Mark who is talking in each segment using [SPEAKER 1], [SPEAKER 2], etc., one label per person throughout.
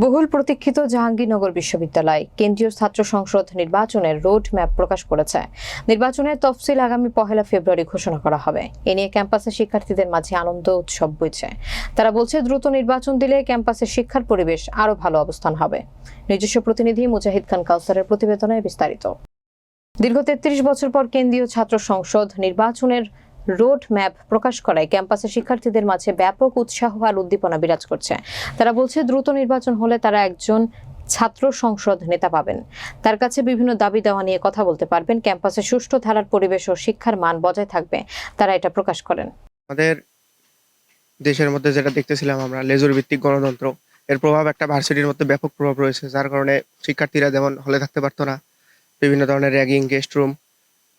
[SPEAKER 1] বহুল প্রতীক্ষিত জাহাঙ্গীরনগর বিশ্ববিদ্যালয়। কেন্দ্রীয় ছাত্র সংসদ নির্বাচনের রোড ম্যাপ প্রকাশ করেছে। নির্বাচনের তফসিল আগামী পহেলা ফেব্রুয়ারি ঘোষণা করা হবে। এ নিয়ে ক্যাম্পাসে শিক্ষার্থীদের মাঝে আনন্দ উৎসব বইছে। তারা বলছে, দ্রুত নির্বাচন দিলে ক্যাম্পাসের শিক্ষার পরিবেশ আরও ভালো অবস্থান হবে। নিজস্ব প্রতিনিধি মুজাহিদ খান কাউসারের প্রতিবেদনে বিস্তারিত। দীর্ঘ তেত্রিশ বছর পর কেন্দ্রীয় ছাত্র সংসদ নির্বাচনের রোড ম্যাপ প্রকাশ করায় ক্যাম্পাসে শিক্ষার্থীদের মাঝে ব্যাপক উৎসাহ আর উদ্দীপনা বিরাজ করছে। তারা বলছে, দ্রুত নির্বাচন হলে তারা একজন ছাত্র সংসদ নেতা পাবেন। তার কাছে বিভিন্ন দাবি দেওয়া নিয়ে কথা বলতে পারবেন। ক্যাম্পাসে সুষ্ঠু ধারার পরিবেশ ও শিক্ষার মান বজায় থাকবে। তারা এটা প্রকাশ করেন।
[SPEAKER 2] আমাদের দেশের মধ্যে যেটা দেখতেছিলাম আমরা লেজুর ভিত্তিক গণতন্ত্র, এর প্রভাব একটা ভার্সিটির মধ্যে ব্যাপক প্রভাব রয়েছে, যার কারণে শিক্ষার্থীরা যেমন হলে থাকতে পারতো না, বিভিন্ন ধরনের র্যাগিং গেস্ট রুম,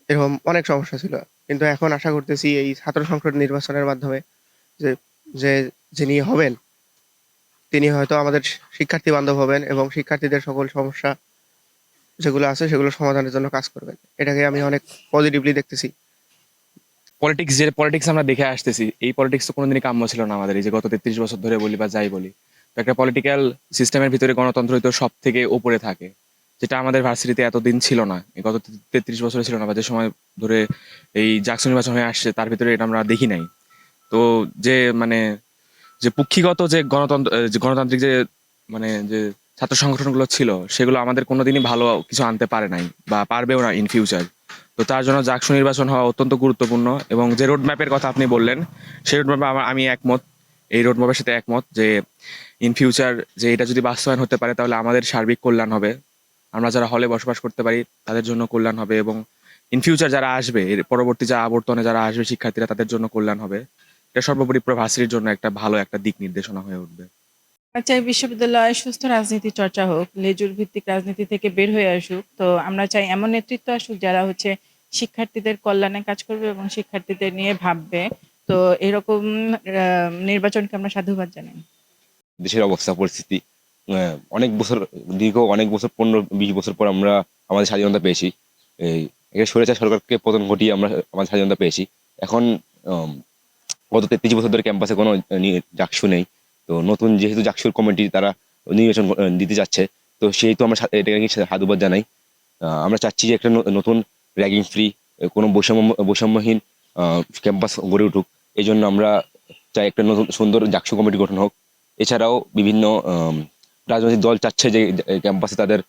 [SPEAKER 2] এরকম অনেক সমস্যা ছিল। কিন্তু এখন আশা করতেছি এই ছাত্র সংসদ নির্বাচনের মাধ্যমে যে যে, যিনি হবেন, তিনি হয়তো আমাদের শিক্ষার্থী বান্ধব হবেন এবং শিক্ষার্থীদের সকল সমস্যা যেগুলো আছে সেগুলো সমাধানের জন্য কাজ করবেন। এটাকে আমি অনেক পজিটিভলি দেখতেছি।
[SPEAKER 3] পলিটিক্স যে পলিটিক্স আমরা দেখে আসতেছি, এই পলিটিক্স তো কোনোদিনই কাম্য ছিল না আমাদের, এই যে গত তেত্রিশ বছর ধরে বলি বা যাই বলি। একটা পলিটিক্যাল সিস্টেমের ভিতরে গণতন্ত্রই তো সব থেকে উপরে থাকে। যেটা আমাদের ভার্সিটিতে এতদিন ছিল না গত তেত্রিশ বছরে ছিল না, বা যে সময় ধরে এই জাকসু নির্বাচন হয়ে আসছে, তার ভিতরে এটা আমরা দেখি নাই। তো যে মানে যে পুক্ষিগত যে গণতন্ত্র যে গণতান্ত্রিক যে মানে যে ছাত্র সংগঠনগুলো ছিল, সেগুলো আমাদের কোনোদিনই ভালো কিছু আনতে পারে নাই, বা পারবেও না ইন ফিউচার তো তার জন্য জাকসু নির্বাচন হওয়া অত্যন্ত গুরুত্বপূর্ণ, এবং যে রোড ম্যাপের কথা আপনি বললেন, সেই রোড ম্যাপে আমার, আমি একমত, এই রোড ম্যাপের সাথে একমত যে ইন ফিউচার যে এটা যদি বাস্তবায়ন হতে পারে, তাহলে আমাদের সার্বিক কল্যাণ হবে। আমরা যারা হলে বসবাস করতে পারি তাদের জন্য কল্যাণ হবে এবং ইন ফিউচার যারা আসবে এর পরবর্তী যা আবর্তনে যারা আসবে শিক্ষার্থীরা তাদের জন্য কল্যাণ হবে। এটা সর্বোপরি পুরো ভার্সিটির জন্য একটা ভালো একটা দিক নির্দেশনা হয়ে উঠবে।
[SPEAKER 4] চাই বিশ্ববিদ্যালয়ে সুস্থ রাজনীতি চর্চা হোক লেজুর ভিত্তিক রাজনীতি থেকে বের হয়ে আসুক। তো আমরা চাই এমন নেতৃত্ব আসুক যারা হচ্ছে শিক্ষার্থীদের কল্যাণে কাজ করবে এবং শিক্ষার্থীদের নিয়ে ভাববে। তো এরকম আহ, নির্বাচনকে আমরা সাধুবাদ জানাই।
[SPEAKER 5] দেশের অবস্থা পরিস্থিতি অনেক বছর, দীর্ঘ অনেক বছর, পনেরো, বিশ বছর পর আমরা আমাদের স্বাধীনতা পেয়েছি। এই এটা স্বৈরাচার সরকারকে পতন ঘটিয়ে আমরা আমাদের স্বাধীনতা পেয়েছি। এখন গত তেত্রিশ বছর ধরে ক্যাম্পাসে কোনো জাকসু নেই। তো নতুন যেহেতু জাকসুর কমিটি তারা নির্বাচন দিতে যাচ্ছে তো সেহেতু আমরা সা- এটাকে সাধুবাদ জানাই। আমরা চাচ্ছি যে একটা নতুন র্যাগিং ফ্রি কোনো বৈষম্য, বৈষম্যহীন ক্যাম্পাস গড়ে উঠুক। এই জন্য আমরা চাই একটা নতুন, সুন্দর জাকসু কমিটি গঠন হোক। এছাড়াও বিভিন্ন রাজনৈতিক দল চাচ্ছে যে ক্যাম্পাসে তাদের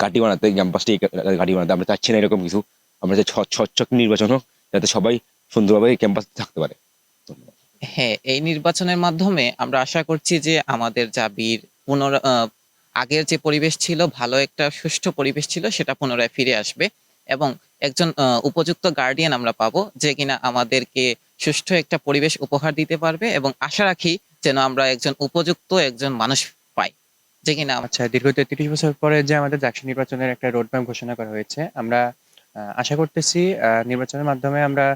[SPEAKER 5] ঘাঁটি বানাতে ক্যাম্পাসটি ঘাঁটি বানাতে। আমরা চাচ্ছি না এরকম কিছু। আমরা চাই স্বচ্ছ স্বচ্ছ নির্বাচন হোক, যাতে সবাই সুন্দরভাবে ক্যাম্পাস থাকতে পারে।
[SPEAKER 6] হ্যাঁ এই নির্বাচনের মাধ্যমে আমরা আশা করছি যে আমাদের জাবির পুনর আগের যে পরিবেশ ছিল, ভালো একটা সুষ্ঠু পরিবেশ ছিল, সেটা পুনরায় ফিরে আসবে। এবং একজন উপযুক্ত গার্ডিয়ান আমরা পাবো, যে কিনা আমাদেরকে সুষ্ঠু একটা পরিবেশ উপহার দিতে পারবে এবং আশা রাখি যেন আমরা একজন উপযুক্ত একজন মানুষ পাই। যে কিনা
[SPEAKER 7] আচ্ছা দীর্ঘ তেত্রিশ বছর পরে যে আমাদের জাকসু নির্বাচনের একটা রোডম্যাপ ঘোষণা করা হয়েছে, আমরা আশা করতেছি নির্বাচনের মাধ্যমে আমরা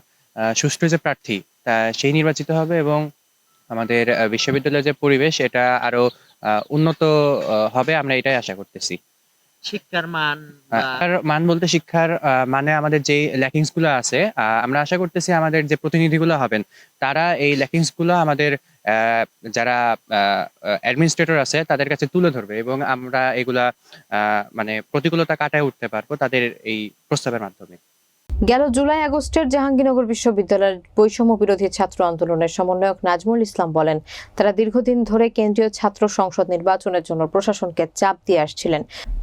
[SPEAKER 7] সুষ্ঠু যে প্রার্থী, তা সেই নির্বাচিত হবে এবং আমাদের বিশ্ববিদ্যালয়ের যে পরিবেশ, এটা আরও উন্নত হবে, আমরা এটাই আশা করতেছি।
[SPEAKER 8] শিক্ষার মান
[SPEAKER 7] মান বলতে শিক্ষার মানে আমাদের যে ল্যাকিংসগুলো আছে আমরা আশা করতেছি আমাদের যে প্রতিনিধিগুলো হবেন, তারা এই ল্যাকিংসগুলো আমাদের যারা অ্যাডমিনিস্ট্রেটর আছে, তাদের কাছে তুলে ধরবে এবং আমরা এগুলা মানে প্রতিকূলতা কাটায় উঠতে পারব তাদের এই প্রস্তাবের মাধ্যমে।
[SPEAKER 1] গেল জুলাই আগস্টের জাহাঙ্গীরনগর বিশ্ববিদ্যালয়ের বৈষম্য বিরোধী ছাত্র আন্দোলনের সমন্বয়ক নাজমুল ইসলাম বলেন, তারা দীর্ঘদিন ধরে কেন্দ্রীয় ছাত্র সংসদ নির্বাচনের জন্য প্রশাসনকে চাপ দিয়ে আসছিলেন।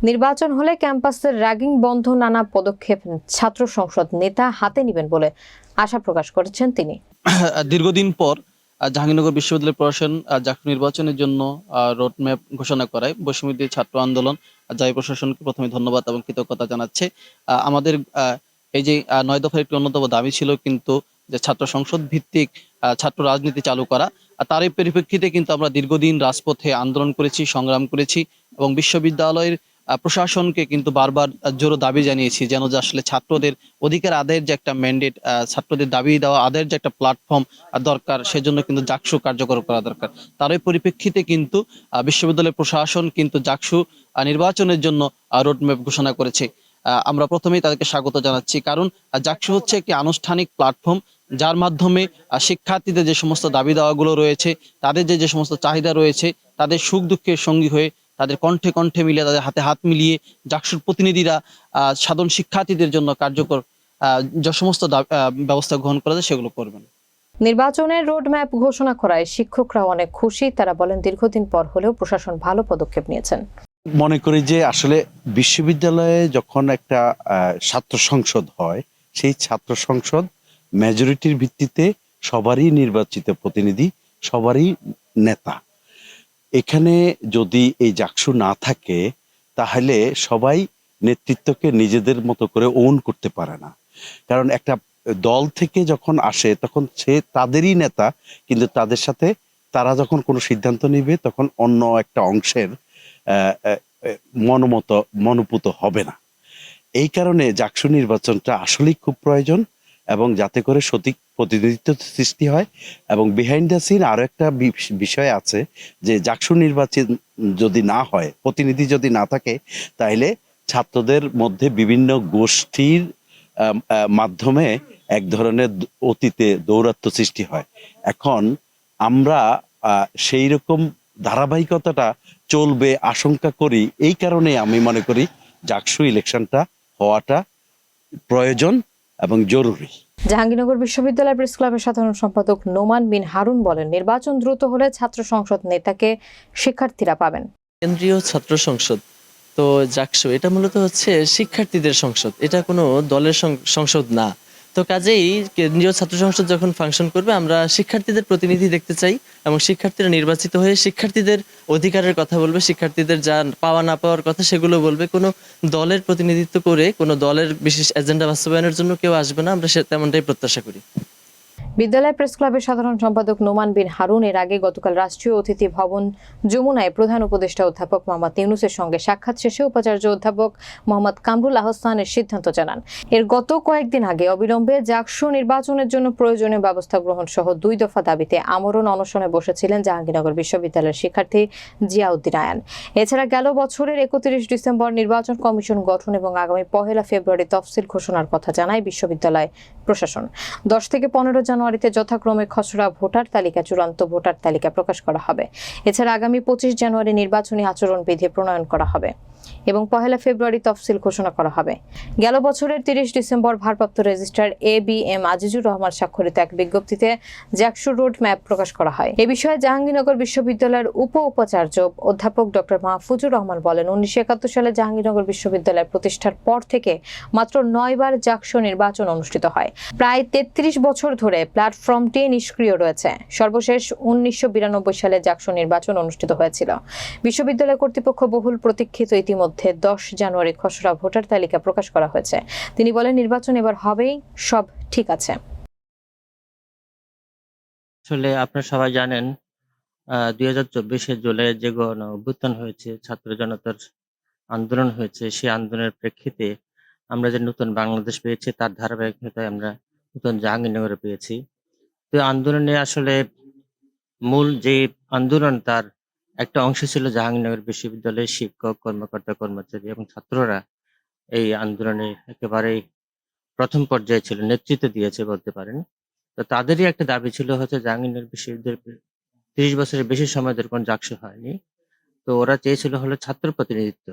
[SPEAKER 1] নির্বাচন হলে ক্যাম্পাসের র্যাগিং বন্ধ নানা পদক্ষেপ ছাত্র সংসদ নেতা হাতে নেবেন বলে আশা প্রকাশ করেছেন তিনি।
[SPEAKER 9] দীর্ঘদিন পর জাহাঙ্গীরনগর বিশ্ববিদ্যালয় প্রশাসন জাতীয় নির্বাচনের জন্য রোড ম্যাপ ঘোষণা করায় বৈষম্যবিরোধী ছাত্র আন্দোলন জাতীয় প্রশাসনকে প্রথমে ধন্যবাদ এবং কৃতজ্ঞতা জানাচ্ছে। আমাদের এই যে নয় দফার একটি অন্যতম দাবি ছিল কিন্তু যে ছাত্র সংসদ ভিত্তিক ছাত্র রাজনীতি চালু করা। আর তার এই পরিপ্রেক্ষিতে কিন্তু আমরা দীর্ঘদিন রাজপথে আন্দোলন করেছি সংগ্রাম করেছি এবং বিশ্ববিদ্যালয়ের প্রশাসনকে কিন্তু বারবার জোরো দাবি জানিয়েছি যেন যে আসলে ছাত্রদের অধিকার আদায়ের যে একটা ম্যান্ডেট ছাত্রদের দাবি দেওয়া আদায়ের যে একটা প্ল্যাটফর্ম দরকার সেজন্য কিন্তু জাকসু কার্যকর করা দরকার। তার পরিপ্রেক্ষিতে কিন্তু আহ, বিশ্ববিদ্যালয় প্রশাসন কিন্তু জাকসু নির্বাচনের জন্য রোডম্যাপ ঘোষণা করেছে। আমরা প্রথমেই তাদেরকে স্বাগত জানাচ্ছি। কারণ জাকসু হচ্ছে একটি আনুষ্ঠানিক প্ল্যাটফর্ম যার মাধ্যমে শিক্ষার্থীদের যে সমস্ত দাবি দাওয়াগুলো রয়েছে, তাদের যে যে সমস্ত চাহিদা রয়েছে, তাদের সুখ দুঃখের সঙ্গী হয়ে তাদের কণ্ঠে কণ্ঠে মিলিয়ে, তাদের হাতে হাত মিলিয়ে জাকসুর প্রতিনিধিরা সাধারণ শিক্ষার্থীদের জন্য কার্যকর যে সমস্ত ব্যবস্থা গ্রহণ করা যায় সেগুলো করবেন।
[SPEAKER 1] নির্বাচনের রোডম্যাপ ঘোষণা করায় শিক্ষকরা অনেক খুশি। তারা বলেন, দীর্ঘদিন পর হলেও প্রশাসন ভালো পদক্ষেপ নিয়েছেন।
[SPEAKER 8] মনে করি যে আসলে বিশ্ববিদ্যালয়ে যখন একটা ছাত্র সংসদ হয়, সেই ছাত্র সংসদ মেজরিটির ভিত্তিতে সবারই নির্বাচিত প্রতিনিধি, সবারই নেতা। এখানে যদি এই জাকসু না থাকে, তাহলে সবাই নেতৃত্বকে নিজেদের মতো করে ওন করতে পারে না। কারণ একটা দল থেকে যখন আসে, তখন সে তাদেরই নেতা, কিন্তু তাদের সাথে তারা যখন কোনো সিদ্ধান্ত নেবে, তখন অন্য একটা অংশের মনোমত, মনোপুত হবে না। এই কারণে জাকসু নির্বাচনটা আসলেই খুব প্রয়োজন এবং যাতে করে সঠিক প্রতিনিধিত্ব সৃষ্টি হয় এবং বিহাইন্ড দ্য সিন আরও একটা বিষয় আছে যে জাকসু নির্বাচন যদি না হয়, প্রতিনিধি যদি না থাকে তাহলে ছাত্রদের মধ্যে বিভিন্ন গোষ্ঠীর মাধ্যমে এক ধরনের অতীতে দৌরাত্ম্য সৃষ্টি হয়। এখন আমরা সেই রকম ধারাবাহিকতাটা চলবে আশঙ্কা করি এই কারণে আমি মনে করি জাকসু ইলেকশনটা হওয়াটা প্রয়োজন এবং জরুরি।
[SPEAKER 1] জাহাঙ্গীরনগর বিশ্ববিদ্যালয় প্রেস ক্লাবের সাধারণ সম্পাদক নোমান বিন হারুন বলেন নির্বাচন দ্রুত হলে ছাত্র সংসদ নেতাকে শিক্ষার্থীরা পাবেন।
[SPEAKER 10] কেন্দ্রীয় ছাত্র সংসদ তো জাকসু এটা মূলত হচ্ছে শিক্ষার্থীদের সংসদ এটা কোনো দলের সং- সংসদ না। তো কাজেই কেন্দ্রীয় ছাত্র সংসদ যখন ফাংশন করবে, আমরা শিক্ষার্থীদের প্রতিনিধি দেখতে চাই এবং শিক্ষার্থীরা নির্বাচিত হয়ে শিক্ষার্থীদের অধিকারের কথা বলবে, শিক্ষার্থীদের যা পাওয়া না পাওয়ার কথা সেগুলো বলবে। কোনো দলের প্রতিনিধিত্ব করে, কোনো দলের বিশেষ এজেন্ডা বাস্তবায়নের জন্য কেউ আসবে না, আমরা সে তেমনটাই প্রত্যাশা করি।
[SPEAKER 1] বিদ্যালয় প্রেস ক্লাবের সাধারণ সম্পাদক নোমান বিন হারুন এর আগে গতকাল রাষ্ট্রীয় অতিথি ভবন যমুনায় প্রধান উপদেষ্টা অধ্যাপক মোহাম্মদ ইউনুসের সঙ্গে সাক্ষাৎ শেষে উপাচার্য অধ্যাপক মোহাম্মদ কামরুল আহসানের সিদ্ধান্ত জানান। এর গত কয়েকদিন আগে অবিলম্বে জাকসু নির্বাচনের জন্য প্রয়োজনীয় ব্যবস্থা গ্রহণ সহ দুই দফা দাবিতে আমরণ অনশনে বসেছিলেন জাহাঙ্গীরনগর বিশ্ববিদ্যালয়ের শিক্ষার্থী জিয়াউদ্দিন আয়ান। এছাড়া গেল বছরের একত্রিশ ডিসেম্বর নির্বাচন কমিশন গঠন এবং আগামী পহেলা ফেব্রুয়ারি তফসিল ঘোষণার কথা জানায় বিশ্ববিদ্যালয় প্রশাসন। দশ থেকে পনেরো জানুয়ারিতে যথাক্রমে খসড়া ভোটার তালিকা, চূড়ান্ত ভোটার তালিকা প্রকাশ করা হবে। এছাড়া আগামী পঁচিশ জানুয়ারি নির্বাচনী আচরণবিধি প্রণয়ন করা হবে। এবং পহেলা ফেব্রুয়ারি তফসিল ঘোষণা করা হবে। গেল বছরের তিরিশ ডিসেম্বর ভারপ্রাপ্ত registrar A B M Azizur Rahman স্বাক্ষরিত এক বিজ্ঞপ্তিতে জ্যাকসু রোড ম্যাপ প্রকাশ করা হয়। এ বিষয়ে জাহাঙ্গীরনগর বিশ্ববিদ্যালয়ের উপ উপাচার্য অধ্যাপক ডক্টর মাহফুজুর রহমান বলেন উনিশশো একাত্তর সালে জাহাঙ্গীরনগর বিশ্ববিদ্যালয় প্রতিষ্ঠার পর থেকে মাত্র নয়বার জাকসু নির্বাচন অনুষ্ঠিত হয়। প্রায় তেত্রিশ বছর ধরে প্ল্যাটফর্মটি নিষ্ক্রিয় রয়েছে। সর্বশেষ উনিশশো বিরানব্বই সালে জাকসু নির্বাচন অনুষ্ঠিত হয়েছিল। বিশ্ববিদ্যালয় কর্তৃপক্ষ বহুল প্রতীক্ষিত ইতিমধ্যে দশ জানুয়ারি খসড়া ভোটার তালিকা প্রকাশ করা হয়েছে। তিনি বলেন, নির্বাচন এবার হবেই, সব ঠিক আছে।
[SPEAKER 11] আসলে আপনারা সবাই জানেন দুই হাজার চব্বিশে জুলাইয়ের যে গণ অভ্যুত্থান হয়েছে, ছাত্র জনতার আন্দোলন হয়েছে সেই আন্দোলনের প্রেক্ষিতে আমরা যে নতুন বাংলাদেশ পেয়েছি, তার ধারাবাহিকতায় আমরা নতুন জাহাঙ্গীরনগরে পেয়েছি। তো আন্দোলনে আসলে মূল যে আন্দোলন, তার একটা অংশ ছিল জাহাঙ্গীরনগর বিশ্ববিদ্যালয়ের শিক্ষক, কর্মকর্তা, কর্মচারী এবং ছাত্ররা এই আন্দোলনে একেবারেই প্রথম পর্যায়ে ছিল, নেতৃত্ব দিয়েছে বলতে পারেন। তো তাদেরই একটা দাবি ছিল হচ্ছে জাহাঙ্গীরনগর বিশ্ববিদ্যালয় তিরিশ বছরের বেশি সময় ধরে কোনো জাকসু হয়নি। তো ওরা চেয়েছিল হলো ছাত্র প্রতিনিধিত্ব।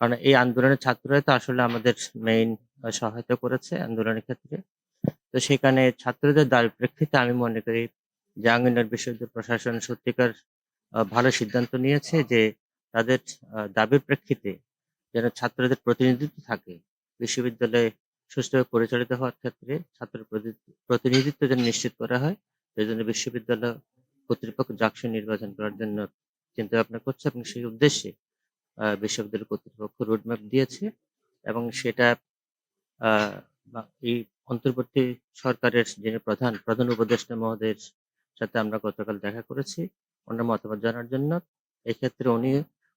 [SPEAKER 11] কারণ এই আন্দোলনের ছাত্ররা তো আসলে আমাদের মেইন সহায়তা করেছে আন্দোলনের ক্ষেত্রে। তো সেখানে ছাত্রদের দাবির প্রেক্ষিতে আমি মনে করি জাহাঙ্গীরনগর বিশ্ববিদ্যালয় প্রশাসন সত্যিকার ভালো সিদ্ধান্ত নিয়েছে যে তাদের দাবির প্রেক্ষিতে যেন ছাত্রদের প্রতিনিধিত্ব থাকে। বিশ্ববিদ্যালয়ে সুষ্ঠুভাবে পরিচালিত হওয়ার ক্ষেত্রে ছাত্র প্রতি- প্রতিনিধিত্ব যেন নিশ্চিত করা হয় সেই জন্য বিশ্ববিদ্যালয় কর্তৃপক্ষ জাকসু নির্বাচন করার জন্য চিন্তা ভাবনা করছে এবং সেই উদ্দেশ্যে বিশ্ববিদ্যালয় কর্তৃপক্ষ রোডম্যাপ দিয়েছে এবং সেটা এই অন্তর্বর্তী সরকারের যিনি প্রধান প্রধান উপদেষ্টা মহোদয়ের সাথে আমরা গতকাল দেখা করেছি। ওনার মতামত জানার জন্য। এক্ষেত্রে উনি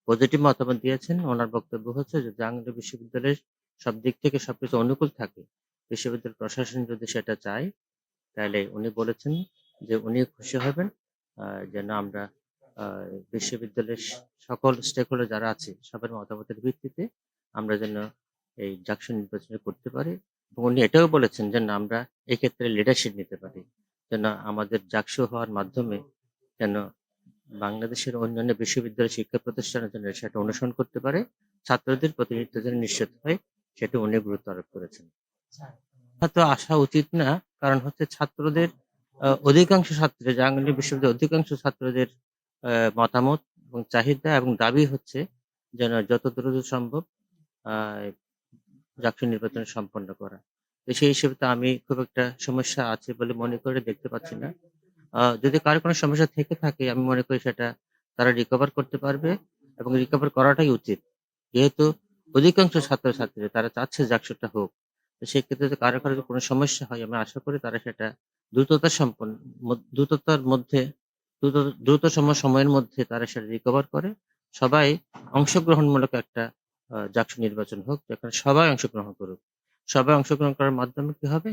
[SPEAKER 11] পজিটিভ মতামত দিয়েছেন। ওনার বক্তব্য হচ্ছে যে, জাহাঙ্গীর বিশ্ববিদ্যালয়ের সব দিক থেকে সবকিছু অনুকূল থাকে। বিশ্ববিদ্যালয় প্রশাসন যদি সেটা চায়, তাহলে উনি বলেছেন যে, উনি খুশি হবেন। যেন আমরা বিশ্ববিদ্যালয়ের সকল স্টেক হোল্ডার যারা আছে, সবার মতামতের ভিত্তিতে আমরা যেন এই জাকসু নির্বাচন করতে পারি। এবং উনি এটাও বলেছেন যেন আমরা এক্ষেত্রে লিডারশিপ নিতে পারি। যেন আমাদের জাকসু হওয়ার মাধ্যমে যেন বাংলাদেশের অন্যান্য বিশ্ববিদ্যালয় শিক্ষা প্রতিষ্ঠানের জন্য সেটা অনুসরণ করতে পারে। ছাত্রদের প্রতিনিধিত্ব যেন নিশ্চিত হয়, সেটা উনি গুরুত্ব আরোপ করেছেন। হয়তো আসা উচিত না, কারণ হচ্ছে ছাত্রদের অধিকাংশ ছাত্র, জাহাঙ্গীর বিশ্ববিদ্যালয়ের অধিকাংশ ছাত্রদের মতামত এবং চাহিদা এবং দাবি হচ্ছে যেন যত দ্রুত সম্ভব জাতীয় নির্বাচন সম্পন্ন করা। তো সেই হিসেবে তো আমি খুব একটা সমস্যা আছে বলে মনে করে দেখতে পাচ্ছি না। আহ, যদি কারও কোনো সমস্যা থেকে থাকে আমি মনে করি সেটা তারা রিকভার করতে পারবে এবং রিকভার করাটাই উচিত। যেহেতু অধিকাংশ ছাত্রছাত্রী তারা চাচ্ছে জাকসুটা হোক তো সেক্ষেত্রে যদি কারও কারও কোনো সমস্যা হয় আমি আশা করি তারা সেটা দ্রুততার সম্পন্ন দ্রুততার মধ্যে দ্রুত দ্রুততম সময়ের মধ্যে তারা সেটা রিকভার করে। সবাই অংশগ্রহণমূলক একটা আহ, জাকসু নির্বাচন হোক যেখানে সবাই অংশগ্রহণ করুক। সবাই অংশগ্রহণ করার মাধ্যমে কি হবে?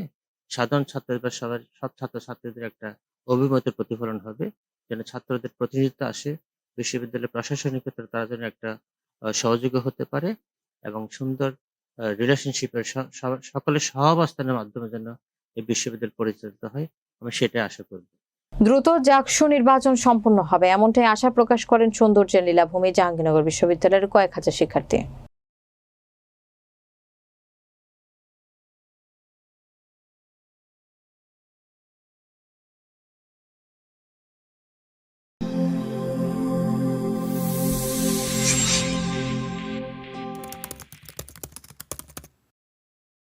[SPEAKER 11] সাধারণ ছাত্রদের বা সবার, সব ছাত্রছাত্রীদের একটা অভিমতের প্রতিফলন হবে। যেন ছাত্রদের প্রতিনিধিত্ব আসে, বিশ্ববিদ্যালয়ের প্রশাসনিক ক্ষেত্রে তারা যেন একটা সহযোগী হতে পারে এবং সুন্দর রিলেশনশিপের সকলের সহাবস্থানের মাধ্যমে যেন এই বিশ্ববিদ্যালয় পরিচালিত হয়। আমি সেটাই আশা করব।
[SPEAKER 1] দ্রুত জাকসু নির্বাচন সম্পন্ন হবে। এমনটাই আশা প্রকাশ করেন সৌন্দর্যের লীলাভূমি জাহাঙ্গীরনগর বিশ্ববিদ্যালয়ের কয়েক হাজার শিক্ষার্থী।